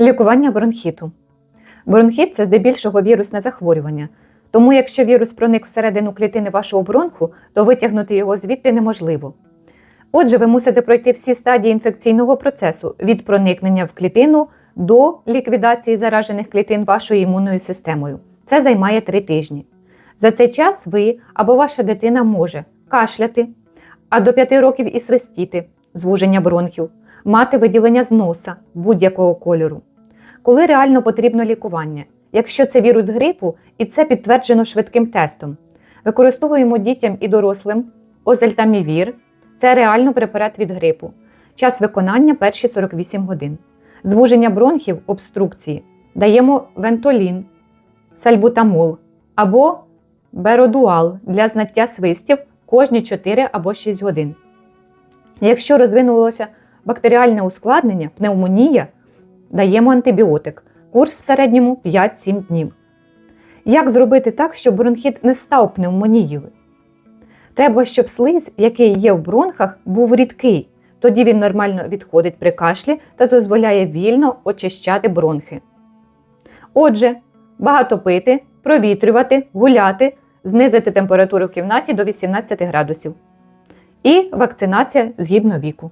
Лікування бронхіту. Бронхіт це здебільшого вірусне захворювання. Тому, якщо вірус проник всередину клітини вашого бронху, то витягнути його звідти неможливо. Отже, ви мусите пройти всі стадії інфекційного процесу від проникнення в клітину до ліквідації заражених клітин вашою імунною системою. Це займає три тижні. За цей час ви або ваша дитина може кашляти, а до 5 років і свистіти, звуження бронхів, мати виділення з носа будь-якого кольору. Коли реально потрібно лікування, якщо це вірус грипу, і це підтверджено швидким тестом, використовуємо дітям і дорослим озельтамівір, це реально препарат від грипу. Час виконання перші 48 годин. Звуження бронхів, обструкції даємо вентолін, сальбутамол або беродуал для знаття свистів кожні 4 або 6 годин. Якщо розвинулося бактеріальне ускладнення, пневмонія, даємо антибіотик. Курс в середньому 5-7 днів. Як зробити так, щоб бронхіт не став пневмонією? Треба, щоб слиз, який є в бронхах, був рідкий. Тоді він нормально відходить при кашлі та дозволяє вільно очищати бронхи. Отже, багато пити, провітрювати, гуляти, знизити температуру в кімнаті до 18 градусів. І вакцинація згідно віку.